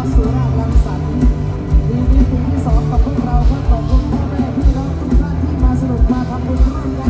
ดีนี้ปีที่สองกับพวกเราก็ขอบคุณพ่อแม่พี่น้องทุกท่านที่มาสนุกมาทำบุญร่วมกัน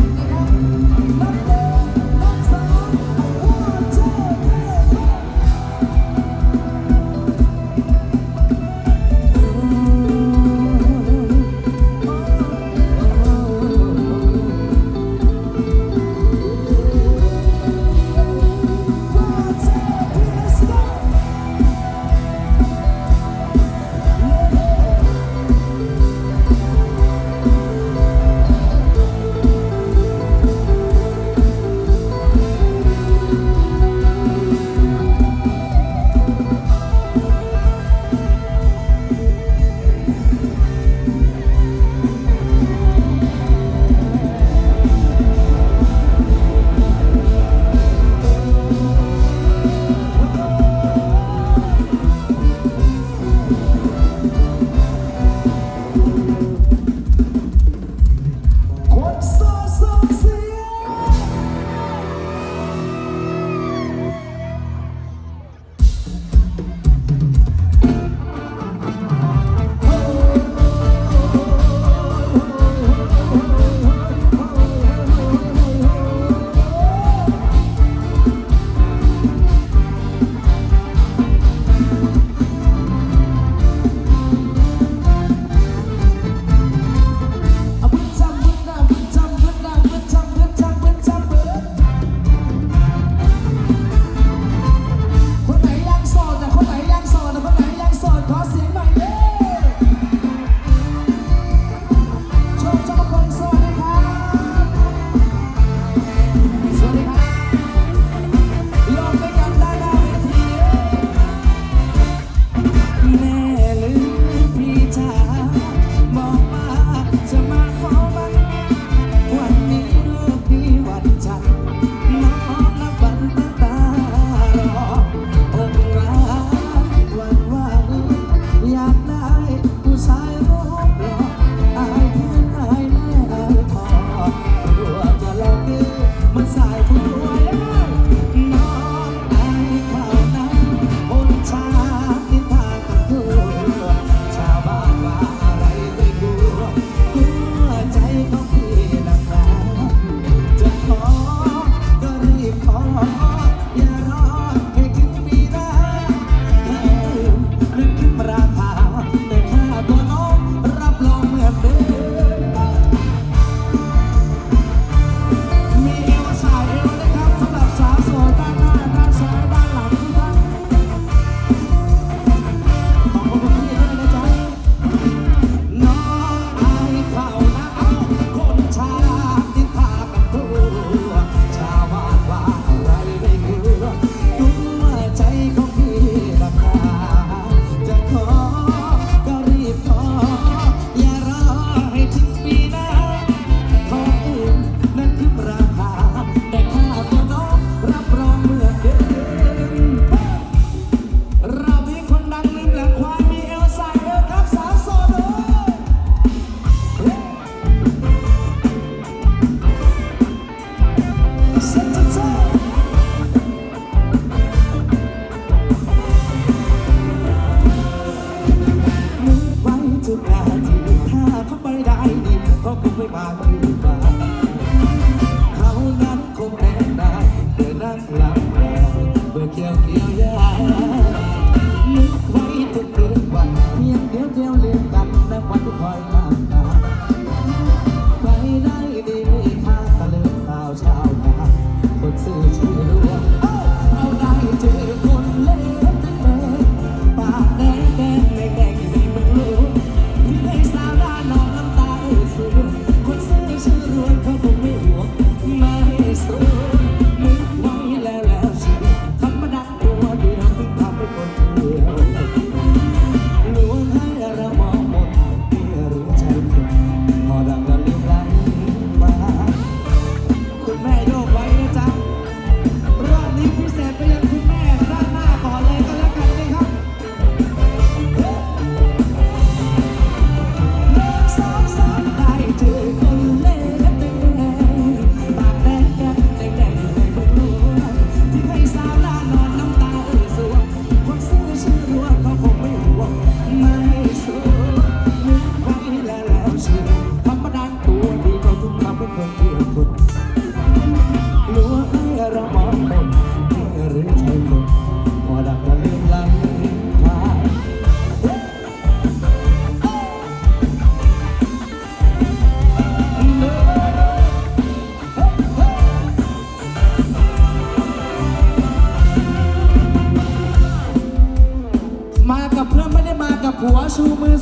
ไ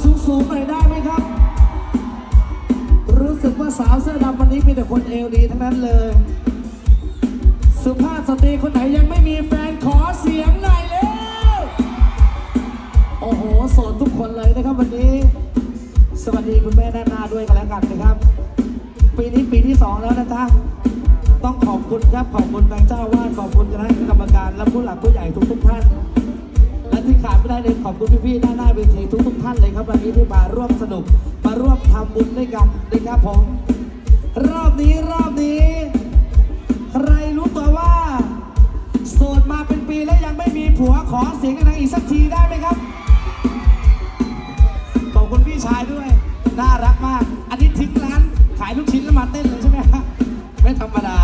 ชูมือสูงๆหน่อยได้ไหมครับ รู้สึกว่าสาวเสื้อดำวันนี้มีแต่คนเอวดีทั้งนั้นเลย สุภาพสตรีคนไหนยังไม่มีแฟนขอเสียงหน่อยเร็วโอ้โหโสดทุกคนเลยนะครับวันนี้ สวัสดีคุณแม่ด้านหน้าด้วยกันแล้วกันนะครับ ปีนี้ปีที่สองแล้วนะจ๊ะต้องขอบคุณครับขอบคุณทางเจ้าวาดขอบคุณคณะกรรมการและผู้หลักผู้ใหญ่ทุกๆท่าน และที่ขาดไม่ได้เลยขอบคุณพี่ๆด้าหน้าเวทีทุกๆท่านเลยครับวันนี้ที่มาร่วมสนุกมาร่วมทำบุญด้วยกันนะครับผม รอบนี้รอบนี้ ใครรู้ตัวว่า โสดมาเป็นปีแล้วยังไม่มีผัวขอเสียงกันอีกสักทีได้ไหมครับขอบคุณพี่ชายด้วย น่ารักมาก อันนี้ทิ้งร้านขายลูกชิ้นแล้วมาเต้นเลยใช่ไหมฮะไม่ธรรมดา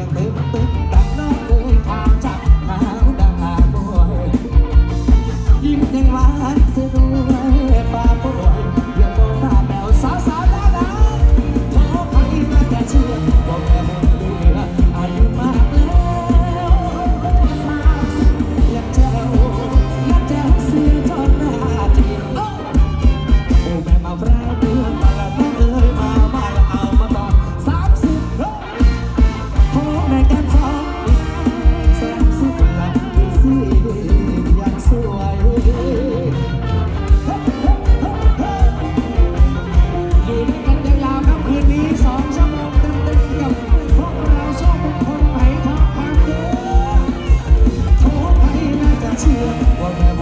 எங்கள் what